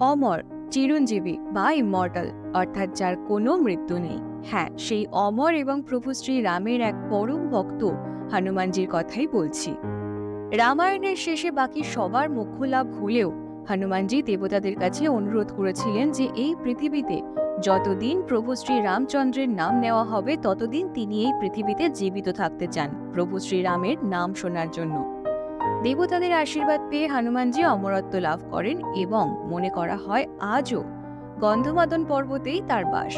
অমর, চিরঞ্জীবী বা ইমর্টাল, অর্থাৎ যার কোনো মৃত্যু নেই। হ্যাঁ সেই অমর এবং প্রভু শ্রী রামের এক পরম ভক্ত হনুমানজির কথাই বলছি। রামায়ণের শেষে বাকি সবার মোক্ষ লাভ হলেও হনুমানজি দেবতাদের কাছে অনুরোধ করেছিলেন যে এই পৃথিবীতে যতদিন প্রভু শ্রী রামচন্দ্রের নাম নেওয়া হবে, ততদিন তিনি এই পৃথিবীতে জীবিত থাকতে চান প্রভু শ্রীরামের নাম শোনার জন্য। দেবতাদের আশীর্বাদ পেয়ে হনুমানজি অমরত্ব লাভ করেন এবং মনে করা হয় আজও গন্ধমাদন পর্বতেই তার বাস।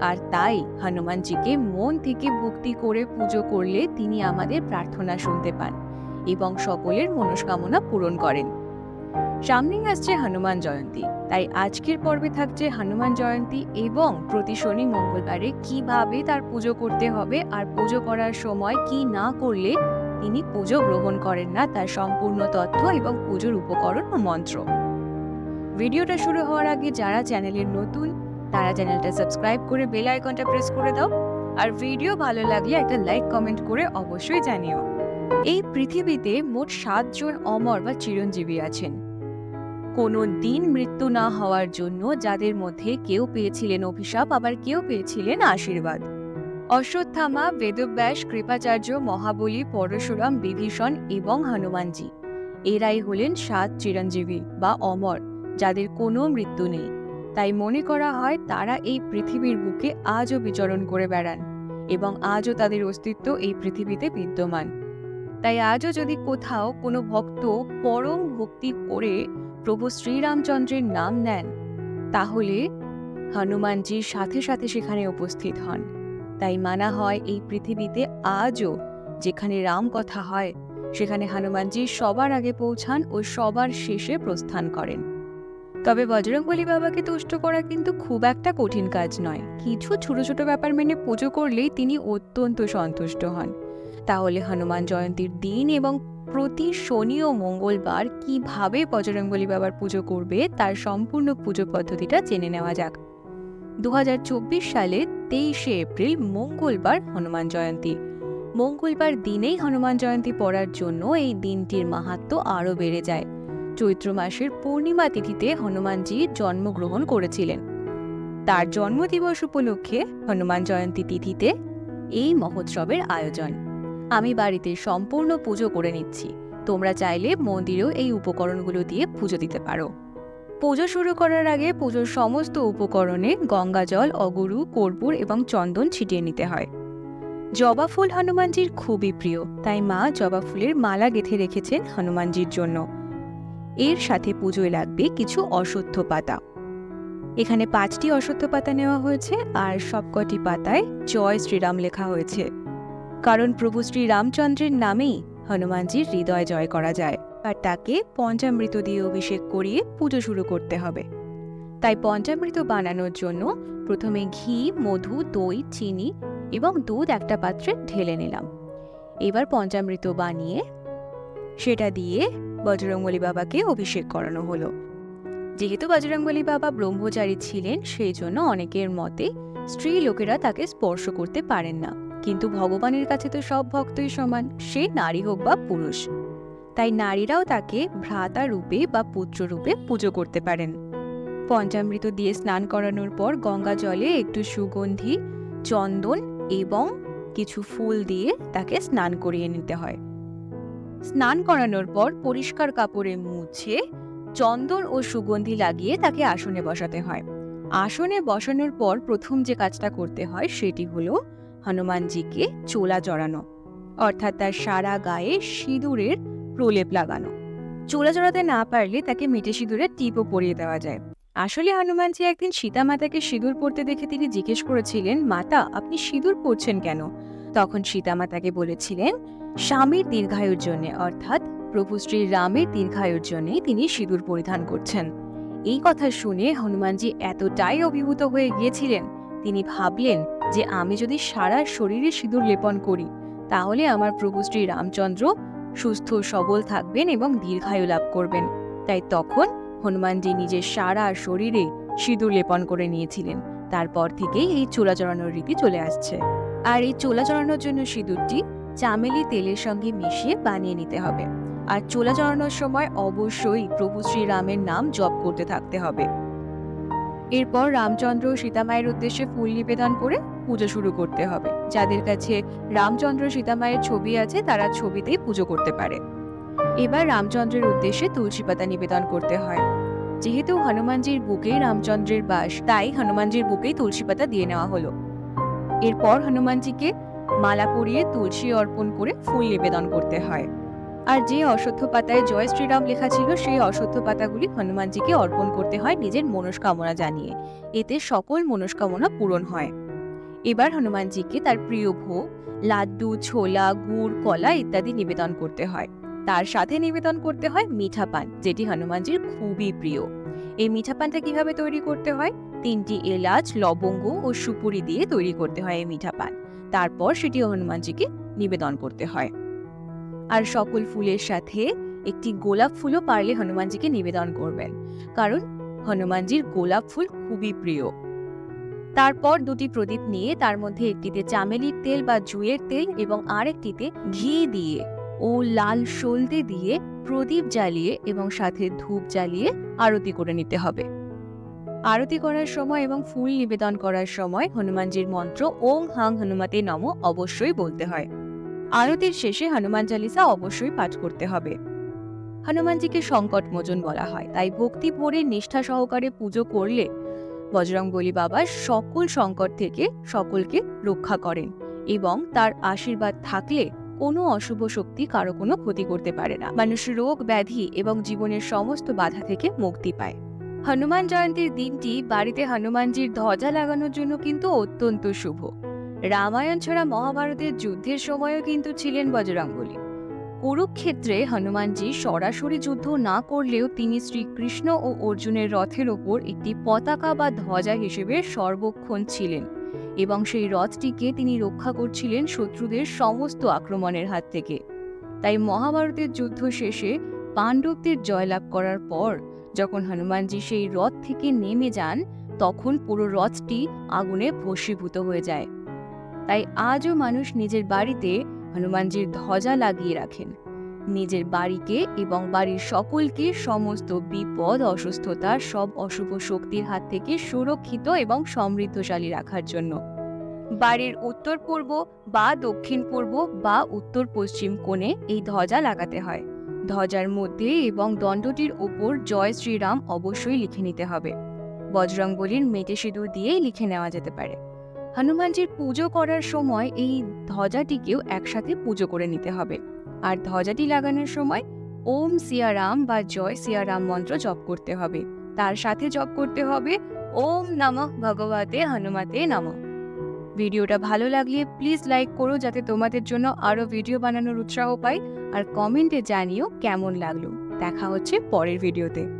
আর তাই হনুমানজিকে মন থেকে ভক্তি করে পুজো করলে তিনি আমাদের প্রার্থনা শুনতে পান এবং সকলের মনস্কামনা পূরণ করেন। সামনেই আসছে হনুমান জয়ন্তী, তাই আজকের পর্বে থাকছে হনুমান জয়ন্তী এবং প্রতি শনি মঙ্গলবারে কীভাবে তার পুজো করতে হবে আর পুজো করার সময় কি না করলে তিনি পুজো গ্রহণ করেন না, তার সম্পূর্ণ তথ্য এবং পুজোর উপকরণ ও মন্ত্র। ভিডিওটা শুরু হওয়ার আগে যারা চ্যানেলের নতুন, তারা চ্যানেলটা সাবস্ক্রাইব করে বেল আইকনটা প্রেস করে দাও। আর ভিডিও ভালো লাগলে একটা লাইক, কমেন্ট করে অবশ্যই জানিও। এই পৃথিবীতে মোট সাতজন অমর বা চিরঞ্জীবী আছেন। কোনো দিন মৃত্যু না হওয়ার জন্য যাদের মধ্যে কেউ পেয়েছিলেন অভিশাপ, আবার কেউ পেয়েছিলেন আশীর্বাদ। অশ্বত্থামা, বেদব্যাস, কৃপাচার্য, মহাবলী, পরশুরাম, বিভীষণ এবং হনুমানজি। এরাই হলেন সাত চিরঞ্জীবী বা অমর, যাদের কোনো মৃত্যু নেই। তাই মনে করা হয়, তারা এই পৃথিবীর বুকে আজও বিচরণ করে বেড়ান এবং আজও তাদের অস্তিত্ব এই পৃথিবীতে বিদ্যমান। তাই আজও যদি কোথাও কোনো ভক্ত পরম ভক্তি করে প্রভু শ্রীরামচন্দ্রের নাম নেন, তাহলে হনুমানজির সাথে সাথে সেখানে উপস্থিত হন। তাই মানা হয় এই পৃথিবীতে আজও যেখানে রাম কথা হয়, সেখানে হনুমানজি সবার আগে পৌঁছান ও সবার শেষে প্রস্থান করেন। তবে বজরংবলী বাবাকে তুষ্ট করা কিন্তু খুব একটা কঠিন কাজ নয়। কিছু ছোট ছোট ব্যাপার মেনে পুজো করলেই তিনি অত্যন্ত সন্তুষ্ট হন। তাহলে হনুমান জয়ন্তীর দিন এবং প্রতি শনি ও মঙ্গলবার কীভাবে বজরংবলী বাবার পুজো করবে, তার সম্পূর্ণ পুজো পদ্ধতিটা জেনে নেওয়া যাক। দু হাজার চব্বিশ সালে তেইশে এপ্রিল মঙ্গলবার হনুমান জয়ন্তী। মঙ্গলবার দিনেই হনুমান জয়ন্তী পড়ার জন্য এই দিনটির মাহাত্ম আরও বেড়ে যায়। চৈত্র মাসের পূর্ণিমা তিথিতে হনুমানজি জন্মগ্রহণ করেছিলেন। তার জন্মদিবস উপলক্ষে হনুমান জয়ন্তী তিথিতে এই মহোৎসবের আয়োজন। আমি বাড়িতে সম্পূর্ণ পুজো করে নিচ্ছি। তোমরা চাইলে মন্দিরেও এই উপকরণগুলো দিয়ে পুজো দিতে পারো। পুজো শুরু করার আগে পুজোর সমস্ত উপকরণে গঙ্গা জল, অগুরু, কর্পূর এবং চন্দন ছিটিয়ে নিতে হয়। জবা ফুল হনুমানজির খুবই প্রিয়, তাই মা জবা ফুলের মালা গেঁথে রেখেছেন হনুমানজির জন্য। এর সাথে পুজোয় লাগবে কিছু অশ্বত্থ পাতা। এখানে পাঁচটি অশ্বত্থ পাতা নেওয়া হয়েছে আর সবকটি পাতায় জয় শ্রীরাম লেখা হয়েছে। কারণ প্রভু শ্রী রামচন্দ্রের নামেই হনুমানজির হৃদয় জয় করা যায়। আর তাকে পঞ্চামৃত দিয়ে অভিষেক করিয়ে পুজো শুরু করতে হবে। তাই পঞ্চামৃত বানানোর জন্য প্রথমে ঘি, মধু, দই, চিনি এবং দুধ একটা পাত্রে ঢেলে নিলাম। এবার পঞ্চামৃত বানিয়ে সেটা দিয়ে বজরংবলী বাবাকে অভিষেক করানো হলো। যেহেতু বজরংবলী বাবা ব্রহ্মচারী ছিলেন, সেই জন্য অনেকের মতে স্ত্রী লোকেরা তাকে স্পর্শ করতে পারেন না। কিন্তু ভগবানের কাছে তো সব ভক্তই সমান, সে নারী হোক বা পুরুষ। তাই নারীরাও তাকে ভ্রাতা রূপে বা পুত্র রূপে পুজো করতে পারেন। পঞ্চামৃত দিয়ে স্নান করানোর পর গঙ্গা জলে একটু সুগন্ধি, চন্দন এবং কিছু ফুল দিয়ে তাকে স্নান করিয়ে নিতে হয়। স্নান করানোর পর পরিষ্কার কাপড়ে মুছে চন্দন ও সুগন্ধি লাগিয়ে তাকে আসনে বসাতে হয়। আসনে বসানোর পর প্রথম যে কাজটা করতে হয় সেটি হলো হনুমানজিকে চোলা জড়ানো, অর্থাৎ তার সারা গায়ে সিঁদুরের প্রলেপ লাগানো। চোলা জড়াতে না পারলে তাকে মেটে সিঁদুরের টিপও পরিয়ে দেওয়া যায়। আসলে হনুমানজি একদিন সীতা মাতাকে সিঁদুর পরতে দেখে তিনি জিজ্ঞেস করেছিলেন, মাতা, আপনি সিঁদুর পরছেন কেন? তখন সীতা মাতাকে বলেছিলেন, স্বামীর দীর্ঘায়ুর জন্য, অর্থাৎ প্রভু শ্রী রামের দীর্ঘায়ুর জন্য তিনি সিঁদুর পরিধান করছেন। এই কথা শুনে হনুমানজি এতটাই অভিভূত হয়ে গিয়েছিলেন। তিনি ভাবলেন যে, আমি যদি সারা শরীরে সিঁদুর লেপন করি, তাহলে আমার প্রভু শ্রী রামচন্দ্র সুস্থ সবল থাকবেন এবং দীর্ঘায়ু লাভ করবেন। তাই তখন হনুমানজি নিজের সারা শরীরে সিঁদুর লেপন করে নিয়েছিলেন। তারপর থেকেই এই চোলা চড়ানোর রীতি চলে আসছে। আর এই চোলা চড়ানোর জন্য সিঁদুরটি চামেলি তেলের সঙ্গে মিশিয়ে বানিয়ে নিতে হবে। আর চোলা চড়ানোর সময় অবশ্যই প্রভু শ্রীরামের নাম জপ করতে থাকতে হবে। এরপর রামচন্দ্র ও সীতামায়ের উদ্দেশ্যে ফুল নিবেদন করে পুজো শুরু করতে হবে। যাদের কাছে রামচন্দ্র সীতামায়ের ছবি আছে, তারা ছবিতেই পুজো করতে পারে। এবার রামচন্দ্রের উদ্দেশ্যে তুলসী পাতা নিবেদন করতে হয়। যেহেতু হনুমানজির বুকেই রামচন্দ্রের বাস, তাই হনুমানজির বুকেই তুলসী পাতা দিয়ে নেওয়া হলো। এরপর হনুমানজিকে মালা পরিয়ে তুলসী অর্পণ করে ফুল নিবেদন করতে হয়। আর যে অশ্বত্থ পাতায় জয় শ্রীরাম লেখা ছিল, সেই অশ্বত্থ পাতাগুলি হনুমানজিকে অর্পণ করতে হয় নিজের মনস্কামনা জানিয়ে। এতে সকল মনস্কামনা পূরণ হয়। এবার হনুমানজিকে তার প্রিয় ভোগ, লাড্ডু, ছোলা, গুড়, কলা ইত্যাদি নিবেদন করতে হয়। তার সাথে নিবেদন করতে হয় মিঠা পান, যেটি হনুমানজির খুবই প্রিয়। এই মিঠা পানটা কীভাবে তৈরি করতে হয়? তিনটি এলাচ, লবঙ্গ ও সুপুরি দিয়ে তৈরি করতে হয় এই মিঠা পান। তারপর সেটি হনুমানজিকে নিবেদন করতে হয়। আর সকল ফুলের সাথে একটি গোলাপ ফুলও পারলে হনুমানজিকে নিবেদন করবেন। কারণ হনুমানজির গোলাপ ফুল খুবই প্রিয়। তারপর দুটি প্রদীপ নিয়ে তার মধ্যে একটিতে চামেলির তেল বা জুয়ের তেল এবং আরেকটিতে ঘি দিয়ে ও লাল সলতে দিয়ে প্রদীপ জ্বালিয়ে এবং সাথে ধূপ জ্বালিয়ে আরতি করে নিতে হবে। আরতি করার সময় এবং ফুল নিবেদন করার সময় হনুমানজির মন্ত্র ওং হাং হনুমাতে নম অবশ্যই বলতে হয়। আরতির শেষে হনুমান চালিসা অবশ্যই পাঠ করতে হবে। হনুমানজিকে সংকট মোচন বলা হয়, তাই ভক্তি ভরে নিষ্ঠা সহকারে পুজো করলে বজরংবলী বাবা সকল সংকট থেকে সকলকে রক্ষা করেন এবং তার আশীর্বাদ থাকলে কোনো অশুভ শক্তি কারও কোনো ক্ষতি করতে পারে না। মানুষ রোগ, ব্যাধি এবং জীবনের সমস্ত বাধা থেকে মুক্তি পায়। হনুমান জয়ন্তীর দিনটি বাড়িতে হনুমানজির ধ্বজা লাগানোর জন্য কিন্তু অত্যন্ত শুভ। রামায়ণ ছাড়া মহাভারতের যুদ্ধের সময়ও কিন্তু ছিলেন বজরঙ্গলী কুরুক্ষেত্রে হনুমানজি সরাসরি যুদ্ধ না করলেও তিনি শ্রীকৃষ্ণ ও অর্জুনের রথের ওপর একটি পতাকা বা ধ্বজা হিসেবে সর্বক্ষণ ছিলেন এবং সেই রথটিকে তিনি রক্ষা করছিলেন শত্রুদের সমস্ত আক্রমণের হাত থেকে। তাই মহাভারতের যুদ্ধ শেষে পাণ্ডবদের জয়লাভ করার পর যখন হনুমানজি সেই রথ থেকে নেমে যান, তখন পুরো রথটি আগুনে ভস্মীভূত হয়ে যায়। তাই আজও মানুষ নিজের বাড়িতে হনুমানজির ধ্বজা লাগিয়ে রাখেন। নিজের বাড়িকে এবং বাড়ির সকলকে সমস্ত বিপদ, অসুস্থতা, সব অশুভ শক্তির হাত থেকে সুরক্ষিত এবং সমৃদ্ধশালী রাখার জন্য। বাড়ির উত্তর পূর্ব বা দক্ষিণ পূর্ব বা উত্তর পশ্চিম কোণে এই ধ্বজা লাগাতে হয়। ধ্বজার মধ্যে এবং দণ্ডটির ওপর জয় শ্রীরাম অবশ্যই লিখে নিতে হবে। বজরংবলীর মেটে সিঁদুর দিয়েই লিখে নেওয়া যেতে পারে। হনুমানজির পুজো করার সময় এই ধ্বজাটিকেও একসাথে পুজো করে নিতে হবে। আর ধ্বজাটি লাগানোর সময় ওম সিয়ারাম বা জয় সিয়ারাম মন্ত্র জপ করতে হবে। তার সাথে জপ করতে হবে ওম নমঃ ভগবতে হনুমাতে নমঃ। ভিডিওটা ভালো লাগলে প্লিজ লাইক করো যাতে তোমাদের জন্য আরও ভিডিও বানানোর উৎসাহ পাই। আর কমেন্টে জানিও কেমন লাগল। দেখা হচ্ছে পরের ভিডিওতে।